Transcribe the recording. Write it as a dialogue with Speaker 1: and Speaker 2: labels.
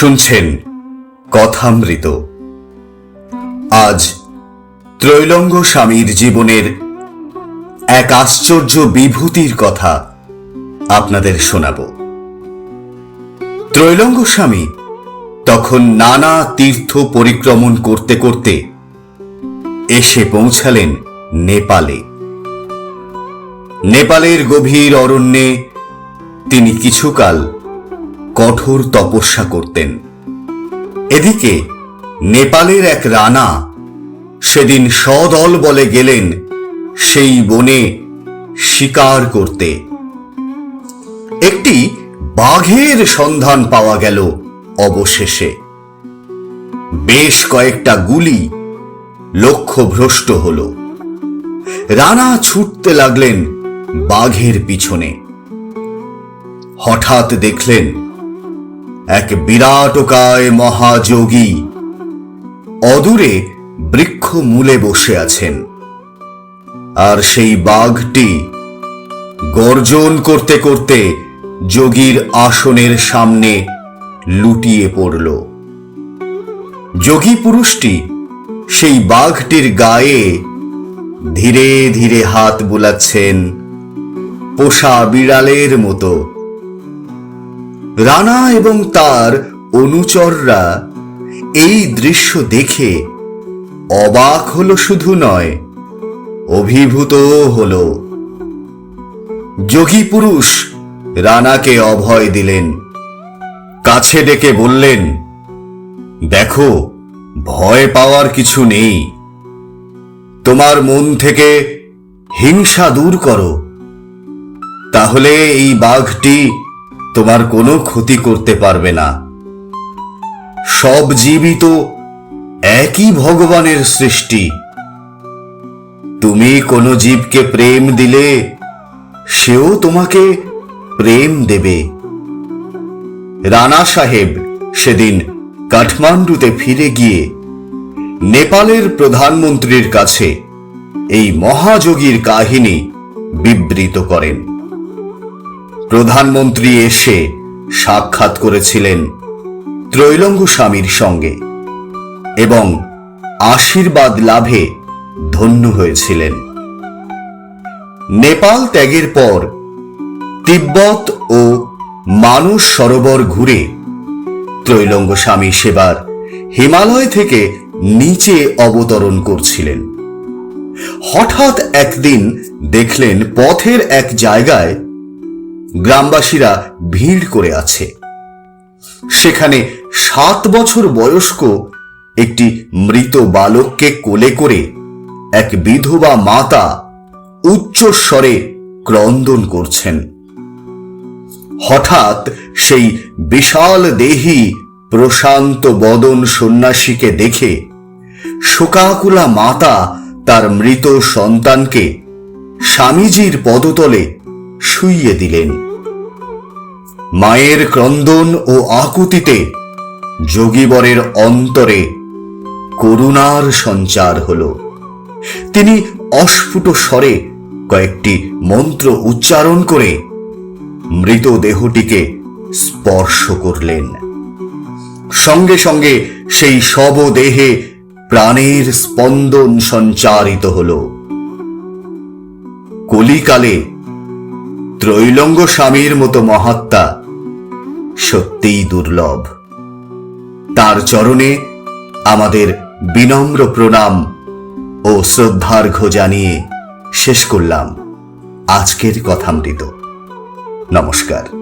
Speaker 1: শুনছেন কথামৃত। আজ ত্রৈলঙ্গ স্বামীর জীবনের এক আশ্চর্য বিভূতির কথা আপনাদের শোনাব। ত্রৈলঙ্গ স্বামী তখন নানা তীর্থ পরিক্রমণ করতে করতে এসে পৌঁছালেন নেপালে। নেপালের গভীর অরণ্যে তিনি কিছুকাল কঠোর তপস্যা করতেন। এদিকে নেপালের এক রানা সেদিন সদল বলে গেলেন, সেই বনে শিকার করতে। একটি বাঘের সন্ধান পাওয়া গেল অবশেষে। বেশ কয়েকটা গুলি লক্ষ্যভ্রষ্ট হল। রানা ছুটতে লাগলেন বাঘের পিছনে। হঠাৎ দেখলেন এক বিরাটকায় মহাযোগী। অদূরে বৃক্ষ মূলে বসে আছেন। আর সেই বাঘটি গর্জন করতে করতে যোগীর আসনের সামনে লুটিয়ে পড়ল। যোগী পুরুষটি সেই বাঘটির গায়ে ধীরে ধীরে হাত বুলাচ্ছেন পোষা বিড়ালের মতো। রানা এবং তার অনুচররা এই দৃশ্য দেখে অবাক হলো শুধু নয়, অভিভূত হলো। যোগী পুরুষ রানাকে অভয় দিলেন, কাছে ডেকে বললেন, দেখো, ভয় পাওয়ার কিছু নেই। তোমার মন থেকে হিংসা দূর করো। তাহলে এই বাঘটি তোমার কোনো ক্ষতি করতে পারবে না। সব জীবই তো একই ভগবানের সৃষ্টি। তুমি কোনো জীবকে প্রেম দিলে সেও তোমাকে প্রেম দেবে। রানা সাহেব সেদিন কাঠমান্ডুতে ফিরে গিয়ে নেপালের প্রধানমন্ত্রীর কাছে এই মহাযোগীর কাহিনী বিবৃত করেন। প্রধানমন্ত্রী এসে সাক্ষাৎ করেছিলেন ত্রৈলঙ্গ স্বামীর সঙ্গে এবং আশীর্বাদ লাভে ধন্য হয়েছিলেন। নেপাল ত্যাগের পর তিব্বত ও মানস সরোবর ঘুরে ত্রৈলঙ্গ স্বামী সেবার হিমালয় থেকে নিচে অবতরণ করছিলেন। হঠাৎ একদিন দেখলেন পথের এক জায়গায় গ্রামবাসীরা ভিড় করে আছে। সেখানে সাত বছর বয়স্ক একটি মৃত বালককে কোলে করে এক বিধবা মাতা উচ্চ স্বরে ক্রন্দন করছেন। হঠাৎ সেই বিশাল দেহী প্রশান্ত বদন সন্ন্যাসীকে দেখে শোকাকুলা মাতা তার মৃত সন্তানকে স্বামীজির পদতলে শুইয়ে দিলেন। মায়ের ক্রন্দন ও আকুতিতে যোগীবরের অন্তরে করুণার সঞ্চার হল। তিনি অস্ফুট স্বরে কয়েকটি মন্ত্র উচ্চারণ করে মৃতদেহটিকে স্পর্শ করলেন। সঙ্গে সঙ্গে সেই শবদেহে প্রাণের স্পন্দন সঞ্চারিত হল। কলিকালে ত্রৈলঙ্গ স্বামীর মতো মহাত্মা সত্যিই দুর্লভ। তার চরণে আমাদের বিনম্র প্রণাম ও শ্রদ্ধার্ঘ্য জানিয়ে শেষ করলাম আজকের কথামৃত। নমস্কার।